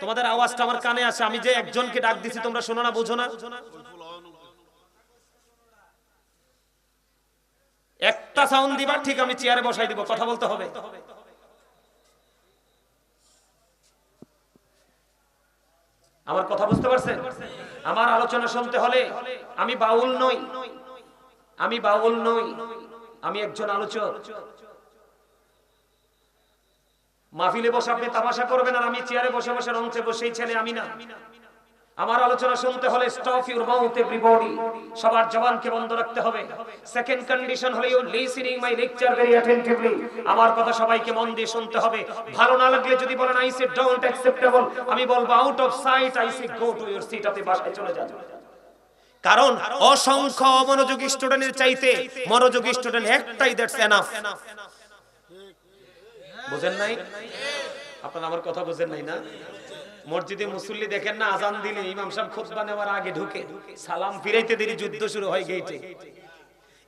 তোমাদের আওয়াজটা আমার কানে আসে, আমি যে একজনকে ডাক দিছি, তোমরা শোনো না, বুঝো না। একটা সাউন্ড দিবা, ঠিক আমি চেয়ারে বসাই দিব, কথা বলতে হবে। আমার কথা বুঝতে পারছেন? আমার আলোচনা শুনতে হলে আমি বাউল নই। আমি বাউল নই। আমি একজন আলোচক। মাহফিলে বসে আপনি তামাশা করবেন আর আমি চেয়ারে বসে বসে রঞ্চে বসেই ছেলে আমি না। আমার আলোচনা শুনতে হলে স্টপ ইউর মাউথ এভরিবডি সবার জবানকে বন্ধ রাখতে হবে। সেকেন্ড কন্ডিশন হলো you listening my lecture very attentively আমার কথা সবাইকে মন দিয়ে শুনতে হবে। ভালো না লাগলে যদি বলেন আই সে ডোন্ট অ্যাকসেপ্টেবল আমি বলব out of sight I say go to your seat আপনি বাসায় চলে যান। কারণ অসংখ্য মনোযোগী স্টুডেন্টের চাইতে মনোযোগী স্টুডেন্ট একটাই দ্যাটস এনাফ বুঝেন নাই? আপনারা আমার কথা বুঝেন নাই না? মসজিদে মুসল্লি দেখেন না, আজান দিলে ইমাম সাহেব খুতবা নেওয়ার আগে ঢুকে সালাম ফিরাইতে দেরি, যুদ্ধ শুরু হয় গেটে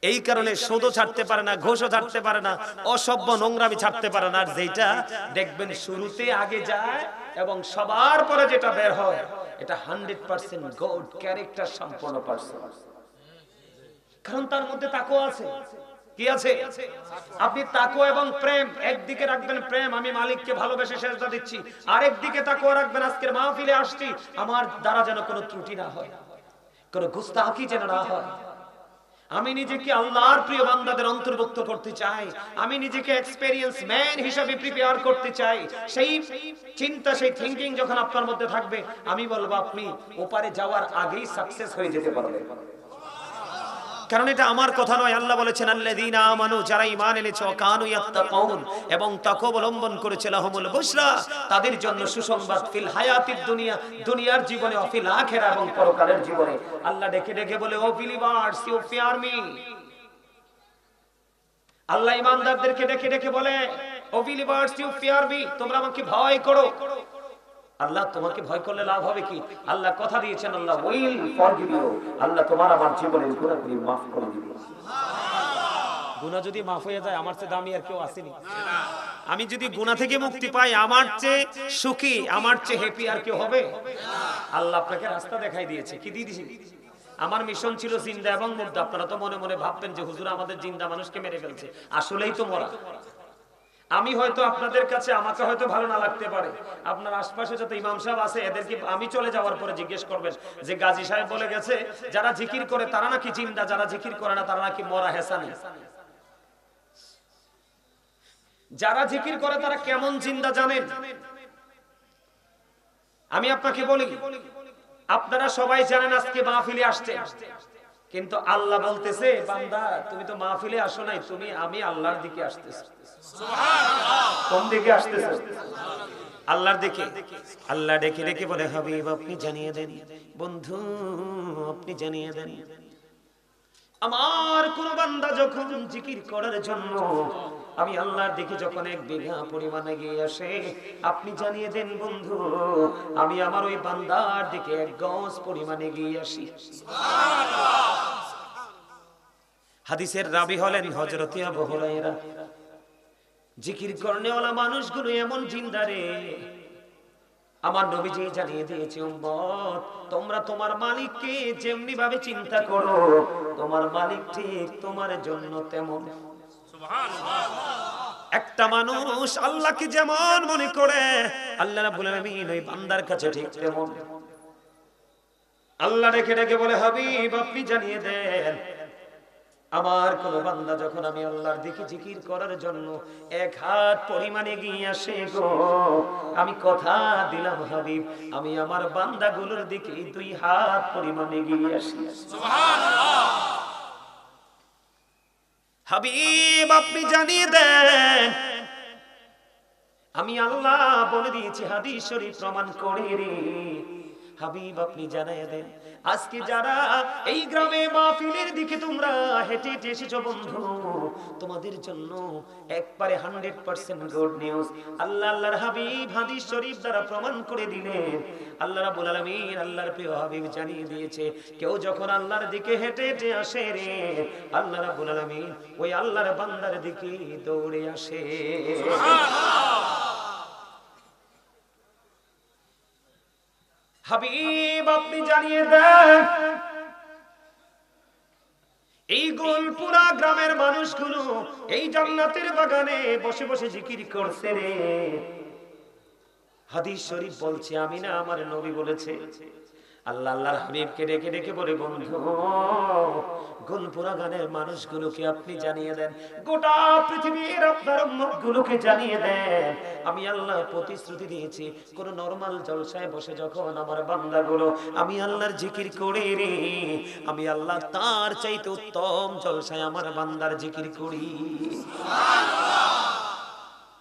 এই কারণে সোদও ছাড়তে পারে না, ঘোষও ছাড়তে পারে না, অসভ্য নোংরামি ছাড়তে পারে না। আর যেটা দেখবেন, শুরুতে আগে যায় এবং সবার পরে যেটা বের হয়, এটা হান্ড্রেড পার্সেন্ট গুড ক্যারেক্টার সম্পন্ন পার্সন কারণ তার মধ্যে তাকো আছে। কি আছে? আপনি তাকো এবং প্রেম, একদিকে রাখবেন প্রেম, আমি মালিককে ভালোবেসে সেজদা দিচ্ছি। আরেক দিকে তাকো রাখবেন, আজকের মাহফিলে আসছি, আমার দ্বারা যেন কোনো ত্রুটি না হয়, কোনো গুস্তাকি যেন না হয়। আমি নিজেকে আল্লাহর প্রিয় বান্দাদের অন্তর্ভুক্ত করতে চাই। আমি নিজেকে এক্সপেরিয়েন্স ম্যান হিসাবে প্রিপেয়ার করতে চাই। সেই চিন্তা, সেই থিংকিং যখন আপনার মধ্যে থাকবে, আমি বলব, আপনি ওপারে যাওয়ার আগেই সাকসেস হয়ে যেতে পারবেন। কারণ এটা আমার কথা নয়, আল্লাহ বলেছেন, আল্লাযীনা আমানু যারা ঈমান এনেছে কানু ইয়াত্তাকুন এবং তাকওয়া অবলম্বন করেছে, লাহুমুল বুশরা, তাদের জন্য সুসংবাদ, ফিল হায়াতিদ দুনিয়া, দুনিয়ার জীবনে, ও ফিল আখিরা, এবং পরকালের জীবনে। আল্লাহ ডেকে ডেকে বলে, O believers, you fear me. আল্লাহ ঈমানদারদেরকে ডেকে ডেকে বলে, O believers, you fear me, তোমরা আমাকে ভয় করো। আল্লাহ তোমাকে ভয় করলে লাভ হবে কি? আল্লাহ কথা দিয়েছেন Allah will forgive you Allah তোমার আমার জীবনের গুনাহগুলি মাফ করে দিবে। গুনাহ যদি মাফ হয়ে যায় আমার চেয়ে দামি আর কেউ আসেনি। আমি যদি গুনাহ থেকে মুক্তি পাই আমার চেয়ে সুখী আমার চেয়ে হ্যাপি আর কেউ হবে? আল্লাহ আপনাকে রাস্তা দেখাই দিয়েছে। কি দিয়ে দিয়েছে? আমার মিশন ছিল জিন্দা এবং মুর্দা। আপনারা তো মনে মনে ভাবতেন যে হুজুর আমাদের জিন্দা মানুষকে মেরে ফেলছে। আসলেই তো মরা। আমি হয়তো আপনাদের কাছে, আমাকে হয়তো ভালো না লাগতে পারে। আপনার আশপাশে যত ইমাম সাহেব আছে, এদেরকে আমি চলে যাওয়ার পরে জিজ্ঞেস করবেন যে গাজী সাহেব বলে গেছে, যারা জিকির করে তারা নাকি জিন্দা, যারা জিকির করে না তারা নাকি মরা হেসানি। যারা জিকির করে তারা কেমন জিন্দা জানেন? আমি আপনাকে বলি, আপনারা সবাই জানেন আজকে মাহফিলে আসছে কিন্তু আল্লাহ বলতেছে বান্দা তুমি তো মাহফিলে আসো নাই তুমি আমি আল্লাহর দিকে আসতেছি। কোন দিকে আসতেছ? আল্লাহর দিকে। আল্লাহ ডেকে ডেকে বলে হাবিব আপনি জানিয়ে দেন। বন্ধু আপনি জানিয়ে দেন। আমার কোন বান্দা যখন জিকির করার জন্য আমি আল্লাহর দিকে যখন এক বিঘা পরিমাণে গিয়ে আসে, আপনি জানিয়ে দেন, বন্ধু, আমি আমার ওই বান্দার দিকে এক গজ পরিমাণে গিয়ে আসি। হাদিসের রাবি হলেন হজরতিয়া আবু হুরায়রা। জিকির করনেওয়ালা মানুষগুলো এমন জিন্দারে আমার নবীজি জানিয়ে দিয়েছে, উম্মত, তোমরা তোমার মালিককে যেমনি ভাবে চিন্তা করো, তোমার মালিক ঠিক তোমার জন্য তেমন। একটা মানুষ আল্লাহকে যেমন মনে করে, আল্লাহ রাব্বুল আলামিন ওই বান্দার কাছে ঠিক তেমন। আল্লাহ রেখে রেখে বলে, হাবিব, আপনি জানিয়ে দেন, আমার কোন বান্দা যখন আমি আল্লাহর দিকে জিকির করার জন্য এক হাত পরিমাণে গিয়ে আসে গো, আমি কথা দিলাম, হাবিব, আমি আমার বান্দাগুলোর দিকে দুই হাত পরিমাণে গিয়ে আসি। হাবিব আপনি জানিয়ে দেন। আমি আল্লাহ বলে দিয়েছি হাদিস শরীফ প্রমাণ করে রে হাবিব, আপনি জানাই দেন। আজকে যারা এই গ্রামে মাহফিলের দিকে তোমরা হেঁটে হেঁটে এসেছ, বন্ধু, তোমাদের জন্য একবারে হান্ড্রেড পার্সেন্ট গুড নিউজ। আল্লাহ, আল্লাহর হাবিব হাদিস শরীফ দ্বারা প্রমাণ করে দিলেন। আল্লাহ রাব্বুল আলামিন আল্লাহর প্রিয় হাবিব জানিয়ে দিয়েছে, কেউ যখন আল্লাহর দিকে হেঁটে হেঁটে আসে রে, আল্লাহ রাব্বুল আলামিন ওই আল্লাহর বান্দার দিকে দৌড়ে আসে। হাবিব, আপনি জানিয়ে দেন, এই গোলপুরা গ্রামের মানুষগুলো এই জান্নাতের বাগানে বসে বসে জিকির করছে রে। হাদিস শরীফ বলছে আমি না আমার নবী বলেছে আল্লাহ আল্লাহর হাবিবকে ডেকে ডেকে বলে, বন্ধু গানের মানুষগুলোকে আপনি জানিয়ে দেন? গোটা পৃথিবীর আপনার গুলোকে জানিয়ে দেন। আমি আল্লাহ প্রতিশ্রুতি দিয়েছি। কোন জলসায় বসে যখন আমার বান্দাগুলো আমি আল্লাহর জিকির করে, আমি আল্লাহ তার চাইতে উত্তম জলসায় আমার বান্দার জিকির করি।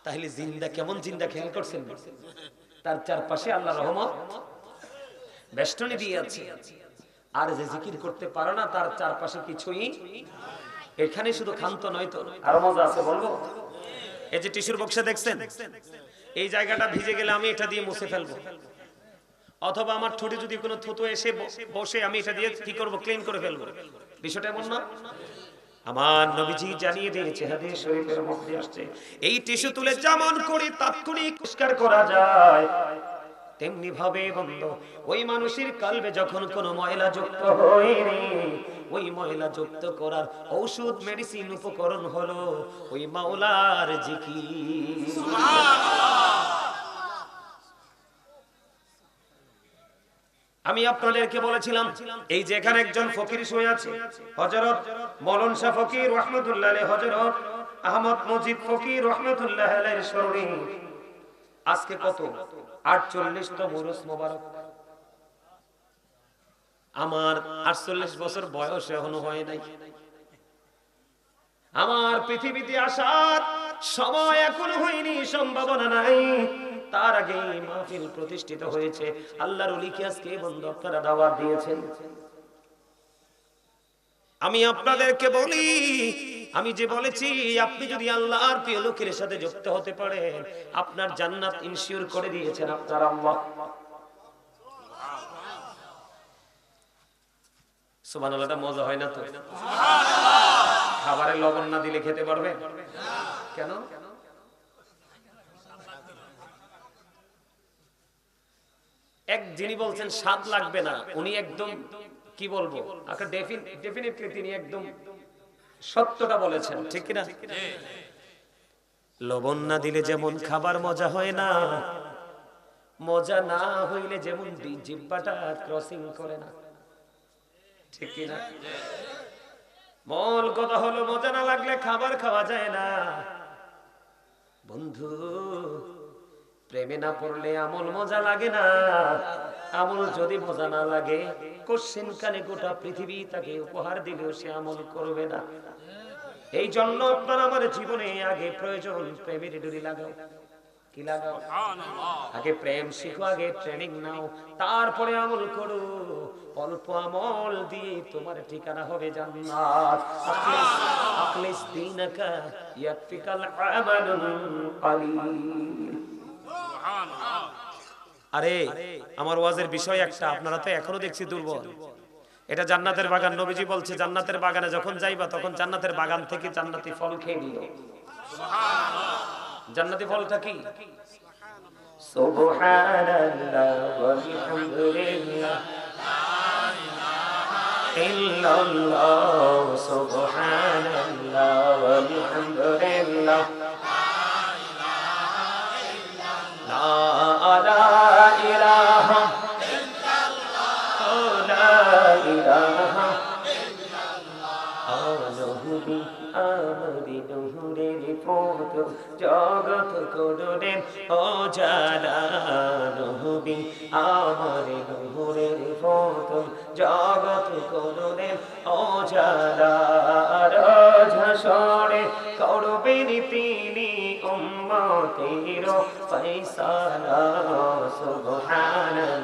তাহলে জিন্দা কেমন জিন্দা খেয়াল করছেন? তার চারপাশে আল্লাহ রহমত বেষ্টনী আছে আর যে জিকির করতে পারে না, তার চারপাশে কিছুই এখানে শুধু ক্ষান্ত নয় তো। আরও মজা আছে বলব? এই যে টিস্যুর বক্সে দেখছেন? এই জায়গাটা ভিজে গেলে আমি এটা দিয়ে মুছে ফেলব। অথবা আমার ঠোঁটে যদি কোনো থুতো এসে বসে, আমি এটা দিয়ে কি করব? ক্লিন করে ফেলব। বিষয়টা এমন না? আমার নবীজি জানিয়ে দিয়েছে, হাদিস শরীফের মধ্যে আসছে, এই টিস্যু তুলে যেমন করে, তাৎক্ষণিক পরিষ্কার করা যায়। তেমনি ভাবে বন্ধ। ওই মানুষের কালবে যখন কোনো ময়লা যুক্ত হয় রে ওই ময়লা যুক্ত করার ঔষধ মেডিসিন উপকরণ হলো ওই মাওলার জিকির। আমি আপনাদেরকে বলেছিলাম, এই যে এখানে একজন ফকির শুয়ে আছে, হযরত মৌলানা শাহ ফকির রহমাতুল্লাহ হযরত আহমদ মজিদ ফকির রহমাতুল্লাহ আজকে কত? 48 তম রোজ মোবারক। আমার 48 বছর বয়স এখনও হয় নাই। আমার পৃথিবীতে আসার সময় এখনও হয়নি, সম্ভাবনা নাই। তার আগে মাহফিল প্রতিষ্ঠিত হয়েছে। আল্লাহর ওলিকে আজকে বন্ধু আপনারা দাওয়াত দিয়েছেন। আমি আপনাদেরকে বলি আমি যে বলেছি, আপনি যদি আল্লাহর প্রিয় লোকের সাথে যুক্ত হতে পারেন, আপনার জান্নাত ইনশিওর করে দিয়েছেন আপনার আল্লাহ। খেতে পারবে? এক যিনি বলছেন, স্বাদ লাগবে না, উনি একদম, কি বলব? ডেফিনেটলি তিনি একদম সত্যটা বলেছেন ঠিক কিনা? লবণ না দিলে যেমন খাবার মজা হয় না মজা না হইলে যেমন জিহ্বাটা ক্রসিং করে না ঠিক কিনা? মল কথা হলো মজা না লাগলে খাবার খাওয়া যায় না। বন্ধু প্রেমে না পড়লে আমল মজা লাগে না। আমল যদি মজা না লাগে, কোশ্চেন কানে গোটা পৃথিবী তাকে উপহার দিলেও সে আমল করবে না। এই জন্য আপনার আমার জীবনে আগে প্রয়োজন প্রেমের ডুরি লাগাও। কি লাগাও? আগে প্রেম শিখো, আগে ট্রেনিং নাও, তারপরে আমল করো। অল্প আমল দিয়ে তোমার ঠিকানা হবে জান্নাত। আখলিস দীনাকা ইয়াকফিকাল আমালুল কালিল আরে আমার ওয়াজের বিষয় একটা আপনারা তো এখনও দেখছি দুর্বল। এটা জান্নাতের বাগান নবীজি বলছে জান্নাতের বাগানে যখন যাইবা তখন জান্নাতের বাগান থেকে জান্নাতি ফল খেয়ে নিও। জান্নাতি ফলটা কি? সুবহানাল্লাহ ওয়া ওয়ালহামদুলিল্লাহ ইল্লাল্লাহ সুবহানাল্লাহ ওয়ালহামদুলিল্লাহ لا আনহুবি আমরি নহরের ফোট জগৎ করুরেন ও জালা নহবি আমরি নহরের ফোট জগৎ করুরেন ও জালা রাজসরে করবেন তিনি উম্মতের ফয়সালা, সুবহানাল্লাহ।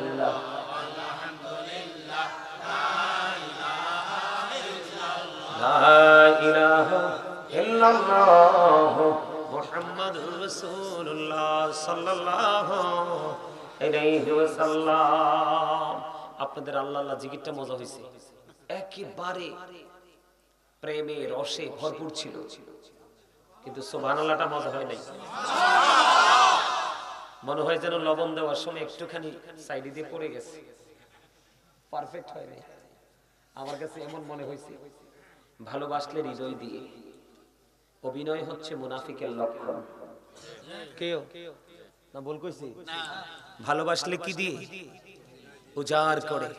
الله محمد رسول الله صلى الله عليه وسلم আপনাদের আল্লাহ আল্লাহ জিকিরটা মজা হয়েছে একেবারে প্রেমে রসে ভরপুর ছিল কিন্তু সোভান আল্লাহটা মজা হয় নাই মনে হয় যেন লবণ দেওয়ার সময় একটুখানি সাইডে দিয়ে পড়ে গেছে পারফেক্ট হয়নি আমার কাছে এমন মনে হয়েছে ভালোবাসলে হৃদয় দিয়ে অভিনয় হচ্ছে মুনাফিকের লক্ষণ। কেউ? না বল কইছি? ভালোবাসলে কি দিয়ে? উজাড় করে।